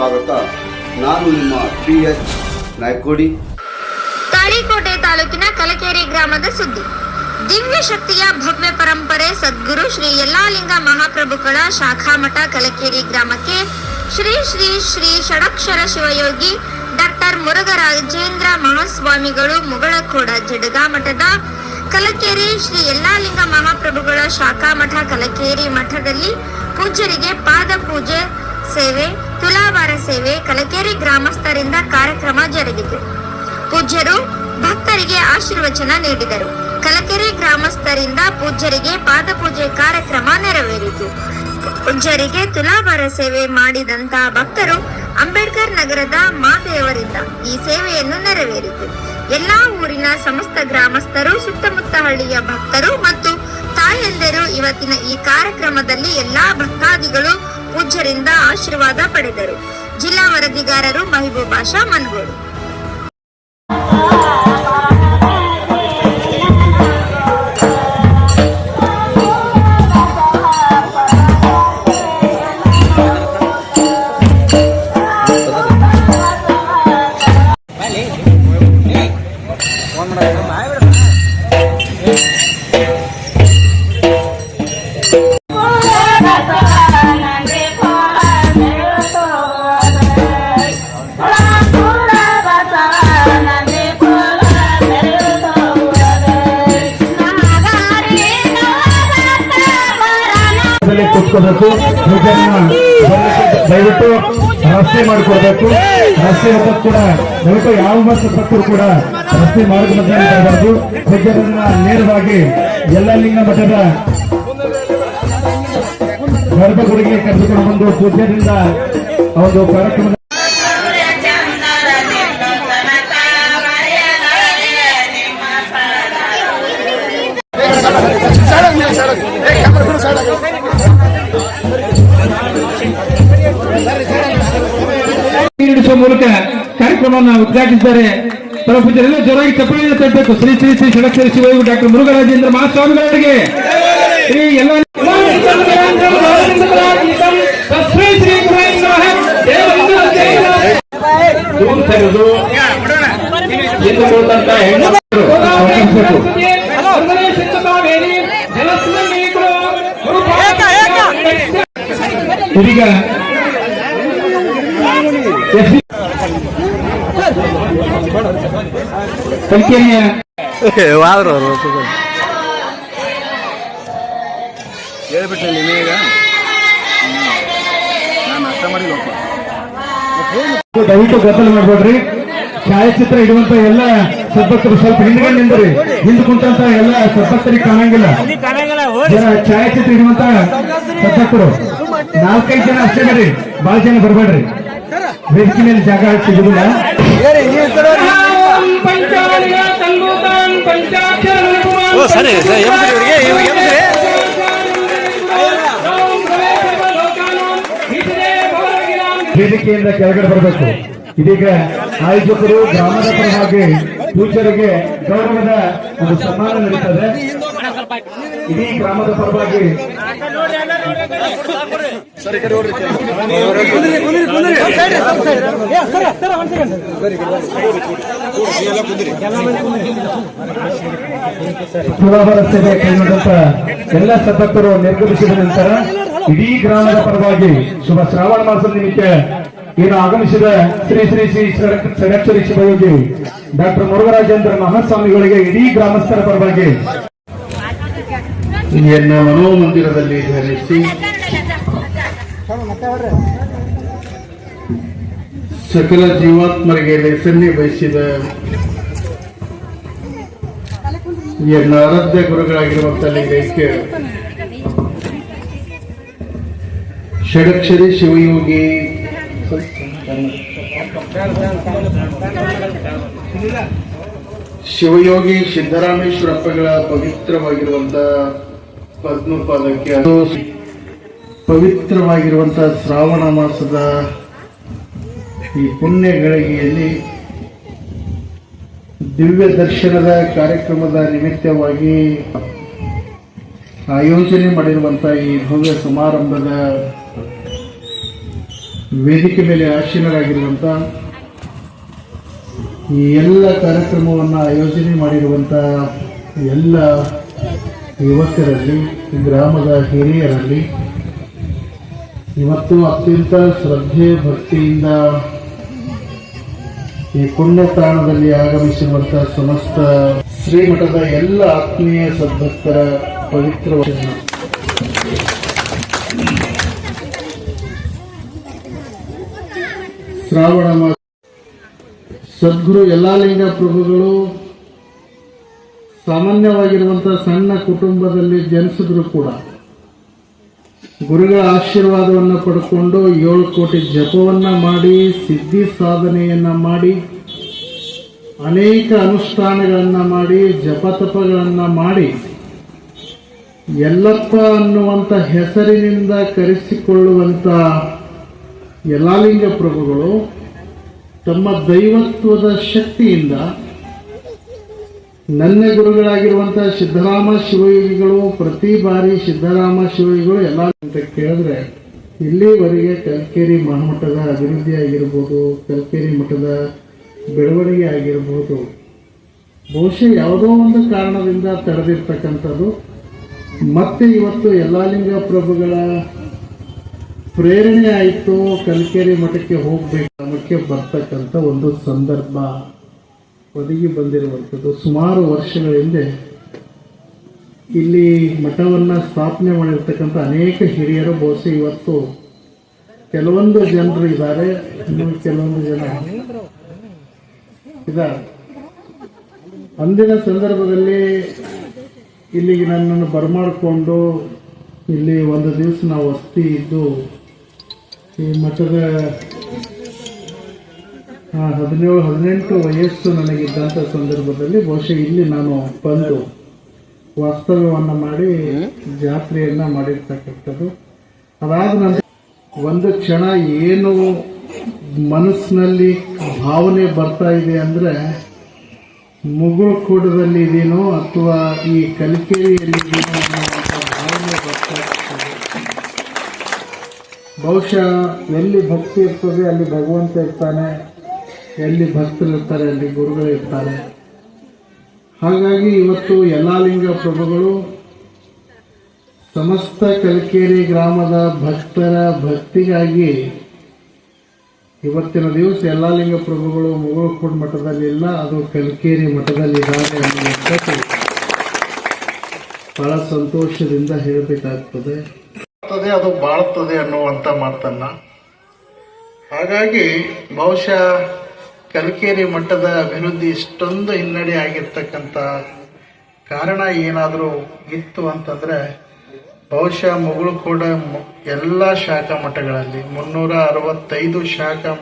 ಸ್ವಾಗತ. ನಾನು ನಿಮ್ಮ ಪಿ ಎಚ್ ನಾಯ್ಕೋಡಿ. ತಾಳಿಕೋಟೆ ತಾಲೂಕಿನ ಕಲಕೇರಿ ಗ್ರಾಮದ ಸುದ್ದಿ. ದಿವ್ಯ ಶಕ್ತಿಯ ಭವ್ಯ ಪರಂಪರೆ ಸದ್ಗುರು ಶ್ರೀ ಯಲ್ಲಾಲಿಂಗ ಮಹಾಪ್ರಭುಗಳ ಶಾಖಾಮಠ ಕಲಕೇರಿ ಗ್ರಾಮಕ್ಕೆ ಶ್ರೀ ಶ್ರೀ ಶ್ರೀ ಷಡಕ್ಷರ ಶಿವಯೋಗಿ ಡಾಕ್ಟರ್ ಮುರುಘರಾಜೇಂದ್ರ ಮಹಾಸ್ವಾಮಿಗಳು ಮುಗಳಕೋಡ ಜಡಗಾ ಮಠದ ಕಲಕೇರಿ ಶ್ರೀ ಯಲ್ಲಾಲಿಂಗ ಮಹಾಪ್ರಭುಗಳ ಶಾಖಾಮಠ ಕಲಕೇರಿ ಮಠದಲ್ಲಿ ಪೂಜ್ಯರಿಗೆ ಪಾದ ಪೂಜೆ, ಸೇವೆ ತುಲಾಭಾರ ಸೇವೆ ಕಲಕೇರಿ ಗ್ರಾಮಸ್ಥರಿಂದ ಕಾರ್ಯಕ್ರಮ ಜರುಗಿತು. ಪೂಜ್ಯರು ಭಕ್ತರಿಗೆ ಆಶೀರ್ವಚನ ನೀಡಿದರು. ಕಲಕೆರೆ ಗ್ರಾಮಸ್ಥರಿಂದ ಪೂಜ್ಯರಿಗೆ ಪಾದಪೂಜೆ ಕಾರ್ಯಕ್ರಮ ನೆರವೇರಿತು. ಪೂಜ್ಯರಿಗೆ ತುಲಾಭಾರ ಸೇವೆ ಮಾಡಿದಂತ ಭಕ್ತರು ಅಂಬೇಡ್ಕರ್ ನಗರದ ಮಾತೆಯವರಿಂದ ಈ ಸೇವೆಯನ್ನು ನೆರವೇರಿತು. ಎಲ್ಲಾ ಊರಿನ ಸಮಸ್ತ ಗ್ರಾಮಸ್ಥರು ಸುತ್ತಮುತ್ತ ಹಳ್ಳಿಯ ಭಕ್ತರು ಮತ್ತು ತಾಯಂದಿರು ಇವತ್ತಿನ ಈ ಕಾರ್ಯಕ್ರಮದಲ್ಲಿ ಎಲ್ಲಾ ಭಕ್ತಾದಿಗಳು ಪೂಜ್ಯರಿಂದ ಆಶೀರ್ವಾದ ಪಡೆದರು. ಜಿಲ್ಲಾ ವರದಿಗಾರರು ಮಹಿಬೂಬಾಷಾ ಮನ್ಗೋಡು. ಕೂತ್ಕೋಬೇಕು ದಯವಿಟ್ಟು ರಸ್ತೆ ಮಾಡಿಕೊಡ್ಬೇಕು. ರಸ್ತೆ ಹಬ್ಬ ಕೂಡ, ದಯವಿಟ್ಟು ಯಾವ ಮತ್ತು ಭಕ್ತರು ಕೂಡ ರಸ್ತೆ ಮಾರ್ಗ ಮಧ್ಯೆ ನೇರವಾಗಿ ಎಲ್ಲ ಯಲ್ಲಲಿಂಗ ಮಠದ ಗರ್ಭಗುಡಿಗೆ ಕರೆದುಕೊಂಡು ಬಂದು ಪೂಜೆಯಿಂದ ಒಂದು ಕಾರ್ಯಕ್ರಮದ ನೀಡಿಸುವ ಮೂಲಕ ಕಾರ್ಯಕ್ರಮವನ್ನು ಉದ್ಘಾಟಿಸಿದ್ದಾರೆ. ಪರಪೂಜರೆಲ್ಲ ಜೋರಾಗಿ ಚಪ್ಪಲಿ ತಟ್ಟಬೇಕು. ಶ್ರೀ ಶ್ರೀ ಶ್ರೀ ಷಡಕ್ಷರಿ ಶಿವಯೋಗಿ ಡಾಕ್ಟರ್ ಮುರುಘರಾಜೇಂದ್ರ ಮಹಾಸ್ವಾಮಿಗಳವರಿಗೆ. ಶ್ರೀ ಎಲ್ಲ ಗುರುವೇ ವಾದ್ರು ನಿನಗ ನಾನು ಅರ್ಥ ಮಾಡಿಲ್ಲ ದಯವಿಟ್ಟು ಗದ್ದಲ ಮಾಡ್ಬೇಡ್ರಿ. ಛಾಯಾಚಿತ್ರ ಇಡುವಂತ ಎಲ್ಲ ಸದ್ಭಕ್ತರು ಸ್ವಲ್ಪ ಹಿಂದ್ಗಡೆ ನಿಂದ್ರಿ. ಹಿಂದ್ ಕುಂತಂತ ಎಲ್ಲ ಸದ್ಭಕ್ತರಿಗೆ ಕಾಣಂಗಿಲ್ಲ. ಛಾಯಾಚಿತ್ರ ಇಡುವಂತ ಸದ್ಭಕ್ತರು ನಾಲ್ಕೈದು ಜನ ಅಷ್ಟೇ ಬರ್ರಿ. ಬಹಳ ಜನ ಬರ್ಬೇಡ್ರಿ. ಮೇಲೆ ಜಾಗ ಸಿಗುದಿಲ್ಲ ಓ ಸರಿ ವೇದಿಕೆಯಿಂದ ಕೆಳಗಡೆ ಬರಬೇಕು. ಇದೀಗ ಆಯೋಜಕರು ಗ್ರಾಮದ ಪರವಾಗಿ ಪೂಜರಿಗೆ ಗೌರವದ ಒಂದು ಸನ್ಮಾನ ನಡೀತದೆ. ಇಡೀ ಗ್ರಾಮದ ಪರವಾಗಿ ರಸ್ತೆಗೆ ಕೈಗೊಂಡಂತ ಎಲ್ಲ ಸದಸ್ಯರು ನಿರ್ಗಮಿಸಿದ ನಂತರ ಇಡೀ ಗ್ರಾಮದ ಪರವಾಗಿ ಶುಭ ಶ್ರಾವಣ ಮಾಸದ ನಿಮಿತ್ತ ಏನು ಆಗಮಿಸಿದ ಶ್ರೀ ಶ್ರೀ ಶ್ರೀ ಷಡ- ಷಡಕ್ಷರಿ ಶಿವಯೋಗಿ ಡಾಕ್ಟರ್ ಮುರುಘರಾಜೇಂದ್ರ ಮಹಾಸ್ವಾಮಿಗಳಿಗೆ ಇಡೀ ಗ್ರಾಮಸ್ಥರ ಪರವಾಗಿ ಎನ್ನ ಮನೋಮಂದಿರದಲ್ಲಿ ಧರಿಸಿ ಸಕಲ ಜೀವಾತ್ಮರಿಗೆ ಲೇಸನ್ನಿ ಬಯಸಿದ ಎನ್ನ ಆರಾಧ್ಯ ಗುರುಗಳಾಗಿರುವಂತ ಲಿಂಗೈಕ್ಯ ಷಡಕ್ಷರಿ ಶಿವಯೋಗಿ. ಶಿವಯೋಗಿ ಸಿದ್ದರಾಮೇಶ್ವರಪ್ಪಗಳ ಪವಿತ್ರವಾಗಿರುವಂತ ಪದ್ಮಪಾದಕ್ಕೆ ಪವಿತ್ರವಾಗಿರುವಂತ ಶ್ರಾವಣ ಮಾಸದ ಈ ಪುಣ್ಯ ಗಳಿಗೆಯಲ್ಲಿ ದಿವ್ಯ ದರ್ಶನದ ಕಾರ್ಯಕ್ರಮದ ನಿಮಿತ್ತವಾಗಿ ಆಯೋಜನೆ ಮಾಡಿರುವಂತ ಈ ಭವ್ಯ ಸಮಾರಂಭದ ವೇದಿಕೆ ಮೇಲೆ ಆಶೀನರಾಗಿರುವಂತ ಈ ಎಲ್ಲ ಕಾರ್ಯಕ್ರಮವನ್ನು ಆಯೋಜನೆ ಮಾಡಿರುವಂತಹ ಎಲ್ಲ ಯುವಕರಲ್ಲಿ, ಗ್ರಾಮದ ಹಿರಿಯರಲ್ಲಿ ಇವತ್ತು ಅತ್ಯಂತ ಶ್ರದ್ಧೆ ಭಕ್ತಿಯಿಂದ ಈ ಪುಣ್ಯತಾಣದಲ್ಲಿ ಆಗಮಿಸಿರುವಂತಹ ಸಮಸ್ತ ಶ್ರೀಮಠದ ಎಲ್ಲ ಆತ್ಮೀಯ ಸದ್ಭಕ್ತರ ಪವಿತ್ರ. ಶ್ರಾವಣ ಸದ್ಗುರು ಯಲ್ಲಾಲಿಂಗ ಪ್ರಭುಗಳು ಸಾಮಾನ್ಯವಾಗಿರುವಂತಹ ಸಣ್ಣ ಕುಟುಂಬದಲ್ಲಿ ಜನಿಸಿದ್ರು ಕೂಡ ಗುರುಗಳ ಆಶೀರ್ವಾದವನ್ನು ಪಡ್ಕೊಂಡು ಏಳು ಕೋಟಿ ಜಪವನ್ನ ಮಾಡಿ, ಸಿದ್ಧಿ ಸಾಧನೆಯನ್ನ ಮಾಡಿ, ಅನೇಕ ಅನುಷ್ಠಾನಗಳನ್ನ ಮಾಡಿ, ಜಪತಪಗಳನ್ನ ಮಾಡಿ ಎಲ್ಲಪ್ಪ ಅನ್ನುವಂಥ ಹೆಸರಿನಿಂದ ಕರೆಸಿಕೊಳ್ಳುವಂತ ಯಲಾಲಿಂಗ ಪ್ರಭುಗಳು ತಮ್ಮ ದೈವತ್ವದ ಶಕ್ತಿಯಿಂದ ನನ್ನ ಗುರುಗಳಾಗಿರುವಂತಹ ಸಿದ್ದರಾಮ ಶಿವಯೋಗಿಗಳು, ಪ್ರತಿ ಬಾರಿ ಸಿದ್ದರಾಮ ಶಿವಯೋಗಿಗಳು ಎಲ್ಲ ಅಂತ ಕೇಳಿದ್ರೆ, ಇಲ್ಲಿವರೆಗೆ ಕಲ್ಕೇರಿ ಮಹಾಮಠದ ಅಭಿವೃದ್ಧಿ ಆಗಿರ್ಬೋದು, ಕಲ್ಕೇರಿ ಮಠದ ಬೆಳವಣಿಗೆ ಆಗಿರ್ಬೋದು, ಬಹುಶಃ ಯಾವುದೋ ಒಂದು ಕಾರಣದಿಂದ ತಡೆದಿರ್ತಕ್ಕಂಥದ್ದು. ಮತ್ತೆ ಇವತ್ತು ಯಲ್ಲಾಲಿಂಗ ಪ್ರಭುಗಳ ಪ್ರೇರಣೆ ಆಯಿತು ಕಲ್ಕೇರಿ ಮಠಕ್ಕೆ ಹೋಗಬೇಕು, ಮುಖ್ಯ ಬರ್ತಕ್ಕಂಥ ಒಂದು ಸಂದರ್ಭ. ಒದಗಿ ಬಂದಿರುವಂಥದ್ದು ಸುಮಾರು ವರ್ಷಗಳ ಹಿಂದೆ ಇಲ್ಲಿ ಮಠವನ್ನು ಸ್ಥಾಪನೆ ಮಾಡಿರ್ತಕ್ಕಂಥ ಅನೇಕ ಹಿರಿಯರು, ಬಹುಶಃ ಇವತ್ತು ಕೆಲವೊಂದು ಜನರು ಇದ್ದಾರೆ. ಇನ್ನು ಕೆಲವೊಂದು ಜನ ಇದ್ದಾರೆ. ಅಂದಿನ ಸಂದರ್ಭದಲ್ಲಿ ಇಲ್ಲಿಗೆ ನನ್ನನ್ನು ಬರಮಾಡಿಕೊಂಡು ಇಲ್ಲಿ ಒಂದು ದಿವಸ ನಾವು ವಸ್ತಿ ಇದ್ದು ಈ ಮಠದ ಹದಿನೇಳು ಹದಿನೆಂಟು ವಯಸ್ಸು ನನಗಿದ್ದಂಥ ಸಂದರ್ಭದಲ್ಲಿ ಬಹುಶಃ ಇಲ್ಲಿ ನಾನು ಬಂದು ವಾಸ್ತವ್ಯವನ್ನು ಮಾಡಿ ಜಾತ್ರೆಯನ್ನ ಮಾಡಿರ್ತಕ್ಕಂಥದ್ದು. ಅದಾದ ನಂತರ ಒಂದು ಕ್ಷಣ ಏನು ಮನಸ್ಸಿನಲ್ಲಿ ಭಾವನೆ ಬರ್ತಾ ಇದೆ ಅಂದರೆ ಮುಗುಳುಕೂಟದಲ್ಲಿ ಇದೀನೋ ಅಥವಾ ಈ ಕಲಿಕೆಯಲ್ಲಿ ಅನ್ನುವಂಥ ಭಾವನೆ ಬರ್ತಾ ಇರ್ತದೆ ಬಹುಶಃ ಎಲ್ಲಿ ಭಕ್ತಿ ಇರ್ತದೆ ಅಲ್ಲಿ ಭಗವಂತ ಇರ್ತಾನೆ. ಎಲ್ಲಿ ಭಕ್ತರು ಇರ್ತಾರೆ, ಅಲ್ಲಿ ಗುರುಗಳು ಇರ್ತಾರೆ. ಹಾಗಾಗಿ ಇವತ್ತು ಯಲ್ಲಾಲಿಂಗ ಪ್ರಭುಗಳು ಸಮಸ್ತ ಕಲಿಕೇರಿ ಗ್ರಾಮದ ಭಕ್ತರ ಭಕ್ತಿಗಾಗಿ ಇವತ್ತಿನ ದಿವಸ ಯಲ್ಲಾಲಿಂಗ ಪ್ರಭುಗಳು ಮುಗುಳುಕೋಡ್ ಮಠದಲ್ಲಿ ಇಲ್ಲ, ಅದು ಕಲಿಕೇರಿ ಮಠದಲ್ಲಿ ಇದ್ದಾರೆ ಅನ್ನುವಂಥದ್ದು ಬಹಳ ಸಂತೋಷದಿಂದ ಹೇಳಬೇಕಾಗ್ತದೆ. ಅದು ಬಾಳ್ತದೆ ಅನ್ನುವಂಥ ಮಾತನ್ನ. ಹಾಗಾಗಿ ಬಹುಶಃ ಕಲಿಕೇರಿ ಮಟ್ಟದ ಅಭಿವೃದ್ಧಿ ಇಷ್ಟೊಂದು ಹಿನ್ನಡೆ ಆಗಿರ್ತಕ್ಕಂಥ ಕಾರಣ ಏನಾದರೂ ಇತ್ತು ಅಂತಂದ್ರೆ ಬಹುಶಃ ಮುಗುಳು ಕೂಡ ಎಲ್ಲ ಶಾಖಾ ಮಠಗಳಲ್ಲಿ ಮುನ್ನೂರ ಅರವತ್ತೈದು ಶಾಖಾ